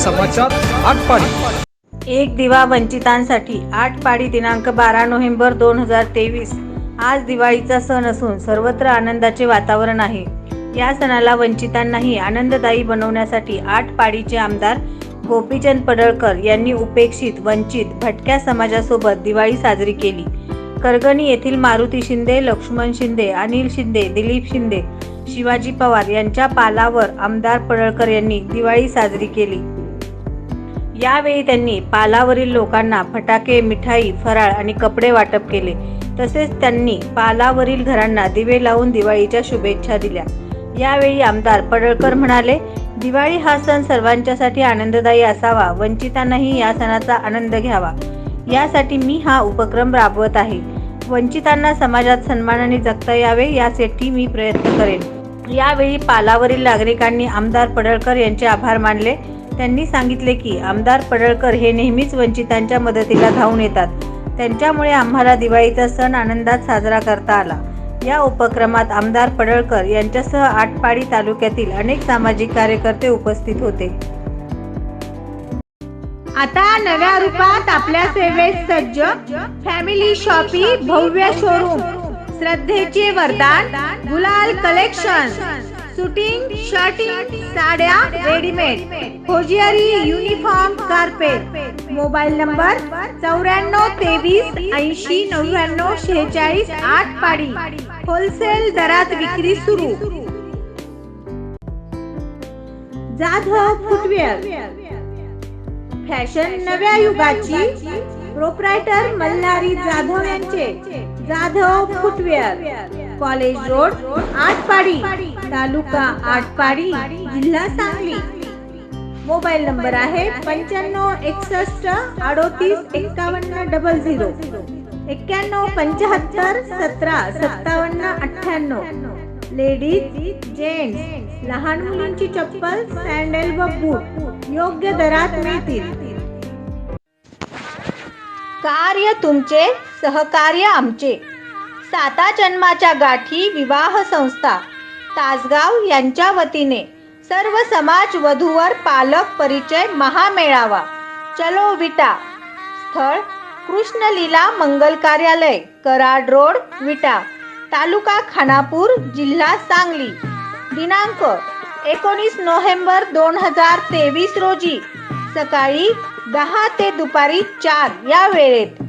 समाचार आटपाडी. एक दिवा वंचितांसाठी आठ पाडी दिनांक बारा नोव्हेंबर दोन हजार तेवीस. आज दिवाळीचा सण असून सर्वत्र आनंदाचे वातावरण आहे. या सणाला वंचितांनाही आनंददायी बनवण्यासाठी आठ पाडीचे आमदार गोपीचंद पडळकर यांनी उपेक्षित वंचित भटक्या समाजासोबत दिवाळी साजरी केली. करगणी येथील मारुती शिंदे लक्ष्मण शिंदे अनिल शिंदे दिलीप शिंदे शिवाजी पवार यांच्या पालावर आमदार पडळकर यांनी दिवाळी साजरी केली. यावेळी त्यांनी पालावरील लोकांना फटाके मिठाई फराळ आणि कपडे वाटप केले. तसेच त्यांनी पालावरील घरांना दिवे लावून दिवाळीच्या शुभेच्छा दिल्या. यावेळी आमदार पडळकर म्हणाले दिवाळी हा सण सर्वांच्यासाठी आनंददायी असावा. वंचितांनाही या सणाचा आनंद घ्यावा. यासाठी मी हा उपक्रम राबवत आहे. वंचितांना समाजात सन्मानाने जगता यावे यासाठी मी प्रयत्न करेन. यावेळी पालावरील नागरिकांनी आमदार पडळकर यांचे आभार मानले. त्यांनी सांगितले की आमदार पडळकर हे नेहमीच वंचितांच्या मदतीला धावून येतात. त्यांच्यामुळे आम्हाला दिवाळीचा सण आनंदात साजरा करता आला. या उपक्रमात आमदार पडळकर यांच्यासह आटपाडी तालुक्यातील अनेक सामाजिक कार्यकर्ते उपस्थित होते. आता नव्या रूपात आपल्या सेवेत सज्ज फॅमिली शॉपी भव्य शोरूम. श्रद्धेचे वरदान गुलाल कलेक्शन. शूटिंग शर्टिंग साड्या readymade hosiery uniform carpet mobile number चौऱ्याण्णव तेवीस ऐंशी नव्याण्णव शेहेचाळीस आठ पाडी. होलसेल दरात विक्री सुरू. जाधव फुटवेअर. फॅशन नव्या युगाची प्रोप्रायटर मल्हारी जाधव यांचे. Jadhav footwear. College road Atpadi तालुका आटपाडी जिल्हा सांगली. मोबाईल नंबर आहे पंच्याण्णव एकसष्ट अडोतीस एक्कावन्न डबल झिरो. एक्क्याण्णव पंच्याहत्तर सतरा सत्तावन्न अठ्ठ्याण्णव. लेडीज जेंट्स लहान मुलांची चप्पल सँडल व बूट योग्य दरात मिळतील. कार्य तुमचे सहकार्य आमचे. साता जन्माच्या गाठी विवाह संस्था. तासगाव यांच्या वतीने सर्व समाज वधूवर पालक परिचय महामेळावा. चलो विटा. स्थळ कृष्णलीला मंगल कार्यालय कराड रोड विटा. तालुका खानापूर जिल्हा सांगली. दिनांक एकोणीस नोव्हेंबर दोन हजार तेवीस रोजी सकाळी दहा ते दुपारी चार या वेळेत.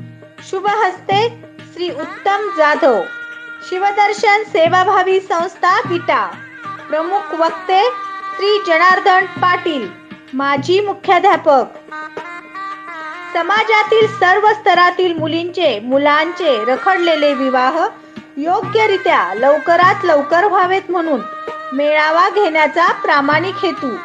शुभ हस्ते श्री उत्तम जाधव. शिवदर्शन सेवाभावी संस्था विटा. प्रमुख वक्ते श्री जनार्दन पाटील माजी मुख्याध्यापक. समाजातील सर्व स्तरातील मुलींचे मुलांचे रखडलेले विवाह योग्यरित्या लवकरात लवकर व्हावेत म्हणून मेळावा घेण्याचा प्रामाणिक हेतू.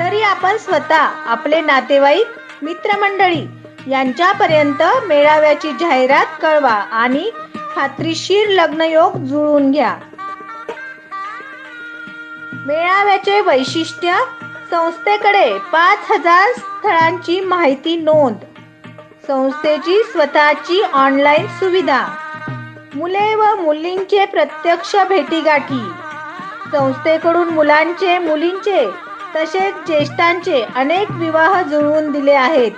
तरी आपण स्वतः आपले नातेवाईक मित्रमंडळी यांच्यापर्यंत मेळाव्याची जाहिरात कळवा आणि खात्रीशीर लग्नयोग जुळवून घ्या. मेळाव्याचे वैशिष्ट्य संस्थेकडे पाच हजार स्थळांची माहिती नोंद. संस्थेची स्वतःची ऑनलाईन सुविधा. मुले व मुलींचे प्रत्यक्ष भेटीगाठी. संस्थेकडून मुलांचे मुलींचे तसेच ज्येष्ठांचे अनेक विवाह जुळवून दिले आहेत.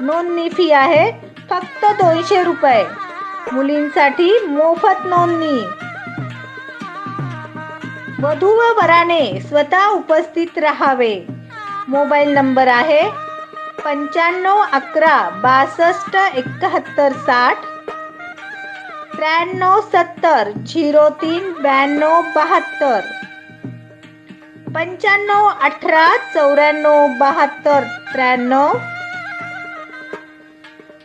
नोंदणी फी आहे फक्त दोनशे रुपये. मुलींसाठी मोफत नोंदणी. वधू व वराने स्वतः उपस्थित राहावे. मोबाईल नंबर आहे पंच्याण्णव अकरा बासष्ट एकाहत्तर साठ त्र्याण्णव सत्तर झिरो तीन ब्याण्णव बहात्तर. पंच्याण्णव अठरा चौऱ्याण्णव बहात्तर त्र्याण्णव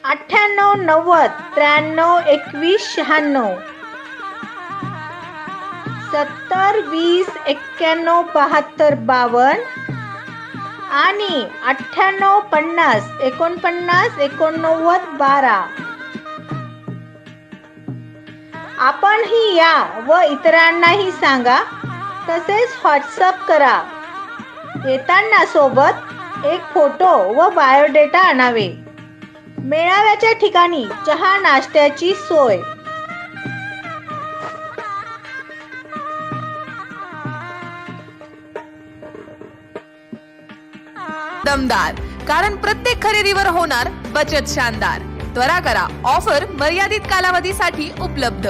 अठ्ठ्याण्णव नव्वद त्र्याण्णव एकवीस शहाण्णव. सत्तर वीस एक्क्याण्णव बहात्तर बावन्न. आणि अठ्ठ्याण्णव पन्नास एकोणपन्नास एकोणनव्वद बारा. आपणही या व इतरांनाही सांगा तसेच व्हॉट्सअप करा. येताना सोबत एक फोटो व बायोडेटा आणावे. मेळाव्याच्या ठिकाणी चहा नाश्त्याची सोय. दमदार कारण प्रत्येक खरेदीवर होणार बचत शानदार. त्वरा करा ऑफर मर्यादित कालावधीसाठी उपलब्ध.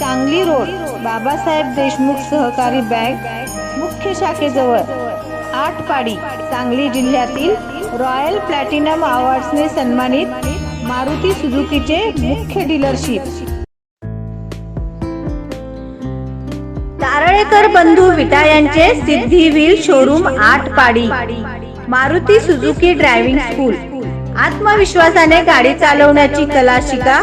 सांगली रोड. बाबासाहेब देशमुख सहकारी बँक मुख्य शाखेजवळ. आठ पाडी सांगली जिल्ह्यातील रॉयल प्लॅटिनम अवॉर्ड्सने सन्मानित मारुती सुझुकीचे मुख्य डीलरशिप. तारळेकर बंधू विटा यांचे Siddhi wheels showroom Atpadi Maruti Suzuki driving school. आत्मविश्वासाने गाडी चालवण्याची कला शिका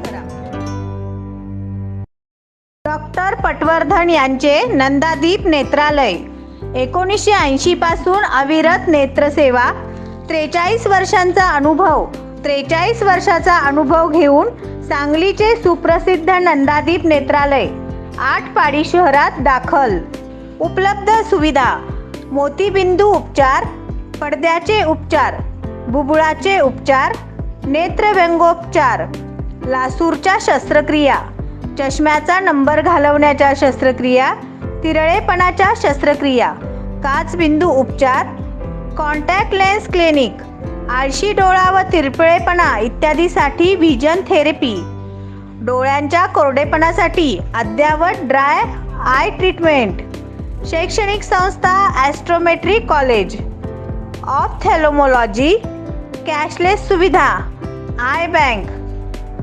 डॉक्टर पटवर्धन यांचे नंदादीप नेत्रालय. एकोणीसशे ऐंशी पासून अविरत नेत्रसेवा त्रेचाळीस वर्षांचा अनुभव त्रेचाळीस वर्षाचा अनुभव घेऊन सांगलीचे सुप्रसिद्ध नंदादीप नेत्रालय आठ पाडी शहरात दाखल. उपलब्ध सुविधा मोतीबिंदू उपचार पडद्याचे उपचार बुबुळाचे उपचार नेत्रव्यंगोपचार लासूरच्या शस्त्रक्रिया. चष्म्याचा नंबर घालवण्याच्या शस्त्रक्रिया तिरळेपणाच्या शस्त्रक्रिया काचबिंदू उपचार कॉन्टॅक्ट लेन्स क्लिनिक आळशी डोळा व तिरपिळेपणा इत्यादीसाठी व्हिजन थेरपी डोळ्यांच्या कोरडेपणासाठी अद्यावत ड्राय आय ट्रीटमेंट शैक्षणिक संस्था astrometry college of ophthalmology cashless सुविधा आय बँक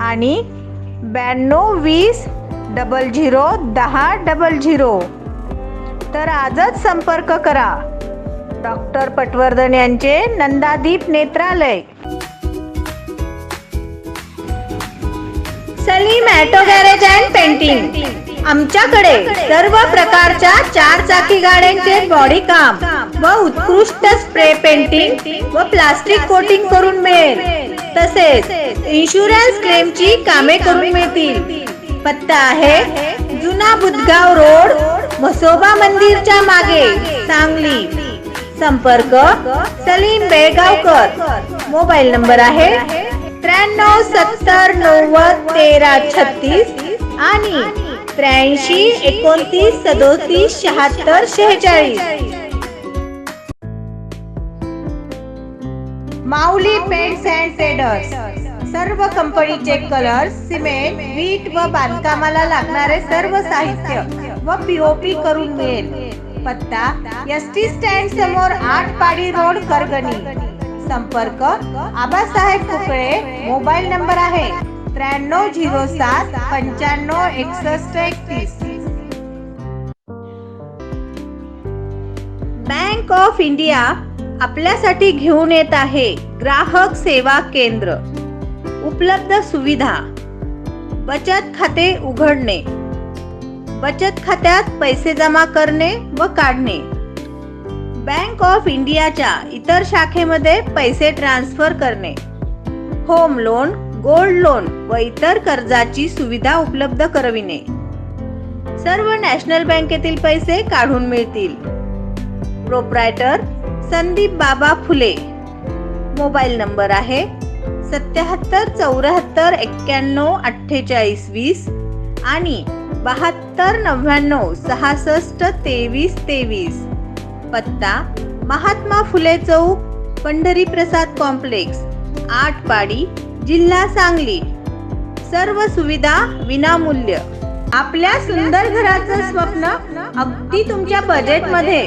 आणि ब्याण्णव वीस डबल झिरो दहा डबल झिरो तर आजच संपर्क करा. डॉक्टर पटवर्धन यांचे Nandadeep Netralaya. Salim auto garage and painting. आमच्याकडे सर्व प्रकारच्या चार चाकी गाड्यांचे बॉडी काम व उत्कृष्ट स्प्रे पेंटिंग व प्लास्टिक कोटिंग करून मिळेल. तसेच इन्शुरन्स क्लेमची कामे करून मिळतील. पत्ता आहे जुना बुधगाव रोड म्हसोबा मंदिरच्या मागे सांगली. संपर्क सलीम बेळगावकर. मोबाईल नंबर आहे त्र्याण्णव सत्तर नव्वद तेरा छत्तीस आणि त्र्याऐंशी एकोणतीस सदोतीस शहात्तर शेहेचाळीस. माऊली पेंट्स अँड ट्रेडर्स सर्व कंपनीचे कलर सिमेंट वीट व बांधकामाला लागणारे सर्व साहित्य व पीओपी करून मिळेल. पत्ता एस टी स्टँड समोर आठ पाडी रोड करगणी. संपर्क आबासाहेब कुकळे मोबाईल नंबर आहे त्र्याण्णव झिरो सात पंच्याण्णव एकसष्ट एकतीस. बँक ऑफ इंडिया आपल्यासाठी घेऊन येत आहे ग्राहक सेवा केंद्र. उपलब्ध सुविधा. बचत खाते उघडणे. बचत खात्यात पैसे जमा करणे व काढणे. बँक ऑफ इंडियाच्या इतर शाखेमध्ये पैसे ट्रान्सफर करणे. होम लोन गोल्ड लोन व इतर कर्जाची सुविधा उपलब्ध करविणे. सर्व नॅशनल बँकेतील पैसे काढून मिळतील. प्रोप्रायटर संदीप बाबा फुले. मोबाईल नंबर आहे सत्याहत्तर चौऱ्याहत्तर एक्क्याण्णव अठ्ठेचाळीस वीस आणि बहात्तर नव्याण्णव सहासष्ट तेवीस तेवीस. पत्ता महात्मा फुले चौक पंढरी प्रसाद कॉम्प्लेक्स आटपाडी जिल्हा सांगली. सर्व सुविधा विनामूल्य. आपल्या सुंदर घराचं स्वप्न अगदी तुमच्या बजेटमध्ये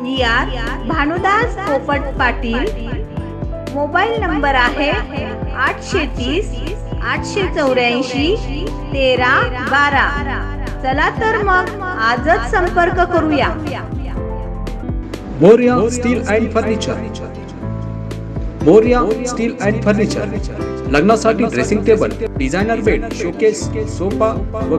आर भानुदास पोपट पाटील. मोबाईल नंबर आहे आठशे तीस आठशे चौऱ्याऐंशी तेरा बारा. चला तर मग आजच संपर्क करूया. Morya steel and furniture. Morya steel and furniture. लग्नासाठी dressing table designer bed showcase sofa